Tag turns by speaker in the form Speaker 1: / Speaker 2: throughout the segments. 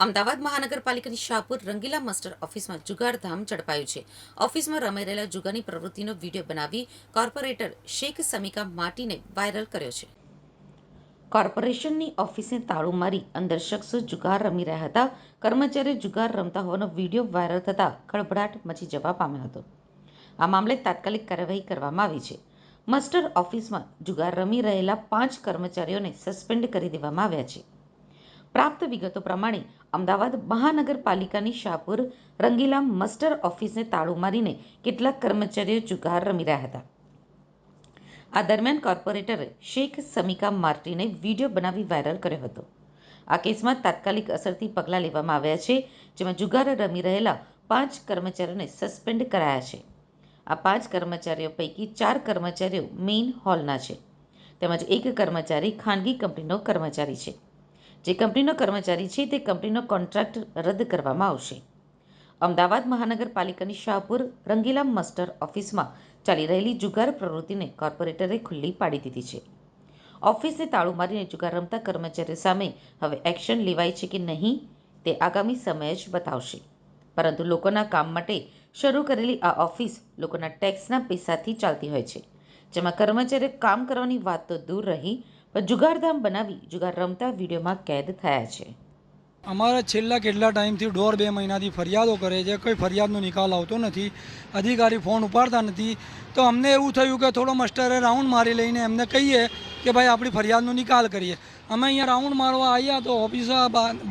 Speaker 1: અમદાવાદ મહાનગરપાલિકાની શાહપુર રંગીલા માસ્ટર ઓફિસમાં જુગારધામ ઝડપાયું છે. ઓફિસમાં રમાઈ રહેલા જુગારની પ્રવૃત્તિનો વીડિયો બનાવી કોર્પોરેટર શેખ સમીકા માટીને વાયરલ કર્યો છે. કોર્પોરેશનની ઓફિસને તાળું મારી અંદર શખ્સો જુગાર રમી રહ્યા હતા. કર્મચારીઓ જુગાર રમતા હોવાનો વીડિયો વાયરલ થતાં ખળભળાટ મચી જવા પામ્યો હતો. આ મામલે તાત્કાલિક કાર્યવાહી કરવામાં આવી છે. માસ્ટર ઓફિસમાં જુગાર રમી રહેલા પાંચ કર્મચારીઓને સસ્પેન્ડ કરી દેવામાં આવ્યા છે. પ્રાપ્ત વિગતો પ્રમાણે અમદાવાદ મહાનગરપાલિકાની શાહપુર રંગીલા મસ્ટર ઓફિસને તાળું મારીને કેટલાક કર્મચારીઓ જુગાર રમી રહ્યા હતા. આ દરમિયાન કોર્પોરેટરે શેખ સમીકા માર્ટીને વીડિયો બનાવી વાયરલ કર્યો હતો. આ કેસમાં તાત્કાલિક અસરથી પગલાં લેવામાં આવ્યા છે, જેમાં જુગાર રમી રહેલા પાંચ કર્મચારીઓને સસ્પેન્ડ કરાયા છે. આ પાંચ કર્મચારીઓ પૈકી ચાર કર્મચારીઓ મેઇન હોલના છે. તેમજ એક કર્મચારી ખાનગી કંપનીનો કર્મચારી છે. જે કંપનીનો કર્મચારી છે, તે કંપનીનો કોન્ટ્રાક્ટ રદ કરવામાં આવશે. અમદાવાદ મહાનગરપાલિકાની શાહપુર રંગીલા મસ્ટર ઓફિસમાં ચાલી રહેલી જુગાર પ્રવૃત્તિને કોર્પોરેટરે ખુલ્લી પાડી દીધી છે. ઓફિસને તાળું મારીને જુગાર રમતા કર્મચારીઓ સામે હવે એક્શન લેવાય છે કે નહીં, તે આગામી સમય જ બતાવશે. પરંતુ લોકોના કામ માટે શરૂ કરેલી આ ઓફિસ લોકોના ટેક્સના પૈસાથી ચાલતી હોય છે. જેમાં કર્મચારીઓ કામ કરવાની વાત તો દૂર રહી જુગારધામ બનાવી, જુગાર રમતા વિડીયોમાં કેદ થયા છે.
Speaker 2: અમારે છેલ્લા કેટલા ટાઈમથી દોઢ બે મહિનાથી ફરિયાદો કરે છે, કોઈ ફરિયાદનો નિકાલ આવતો નથી, અધિકારી ફોન ઉપાડતા નથી. તો અમને એવું થયું કે થોડો માસ્ટરે રાઉન્ડ મારી લઈને એમને કહીએ કે ભાઈ આપણી ફરિયાદનો નિકાલ કરીએ. અમે અહીંયા રાઉન્ડ મારવા આવ્યા તો ઓફિસ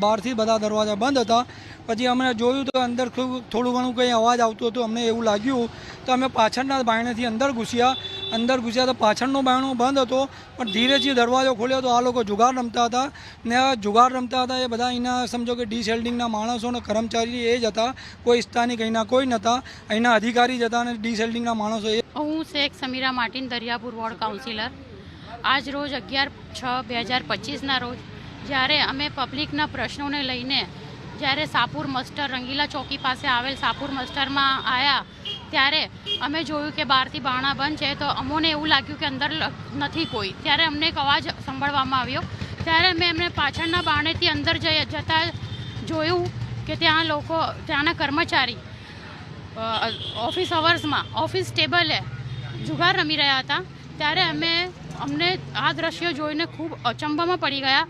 Speaker 2: બહારથી બધા દરવાજા બંધ હતા. પછી અમે જોયું તો અંદર થોડું થોડું ઘણું કંઈ અવાજ આવતો હતો, અમને એવું લાગ્યું તો અમે પાછળના બાયણેથી અંદર ઘૂસ્યા. અંદર ઘૂસ્યા તો પાછળનો બાયણો બંધ હતો, પણ ધીરે ધીરે દરવાજો ખોલ્યો તો આ લોકો જુગાર રમતા હતા. ને જુગાર રમતા હતા એ બધા અહીંના સમજો કે ડીસેલ્ડિંગના માણસો અને કર્મચારી એ જ હતા. કોઈ સ્થાનિક અહીંના કોઈ નહોતા અહીંના અધિકારી જ હતા અને ડીસેલ્ડિંગના માણસો એ
Speaker 3: હું Sheikh Sameera Martin Dariyapur ward councillor. આજ રોજ અગિયાર છ બે હજાર પચીસના રોજ જ્યારે અમે પબ્લિકના પ્રશ્નોને લઈને જ્યારે સાપુર મસ્ટર રંગીલા ચોકી પાસે આવેલ સાપુર મસ્ટરમાં આવ્યા ત્યારે અમે જોયું કે બહારથી બારણા બંધ છે, તો અમોને એવું લાગ્યું કે અંદર નથી કોઈ. ત્યારે અમને એક અવાજ સાંભળવામાં આવ્યો. ત્યારે મેં એમને પાછળના બારણેથી અંદર જઈ જતાં જોયું કે ત્યાં લોકો, ત્યાંના કર્મચારી ઓફિસ અવર્સમાં, ઓફિસ ટેબલે જુગાર રમી રહ્યા હતા. ત્યારે અમે અમને આ દ્રશ્ય જોઈને ખૂબ અચંબામાં પડી ગયા.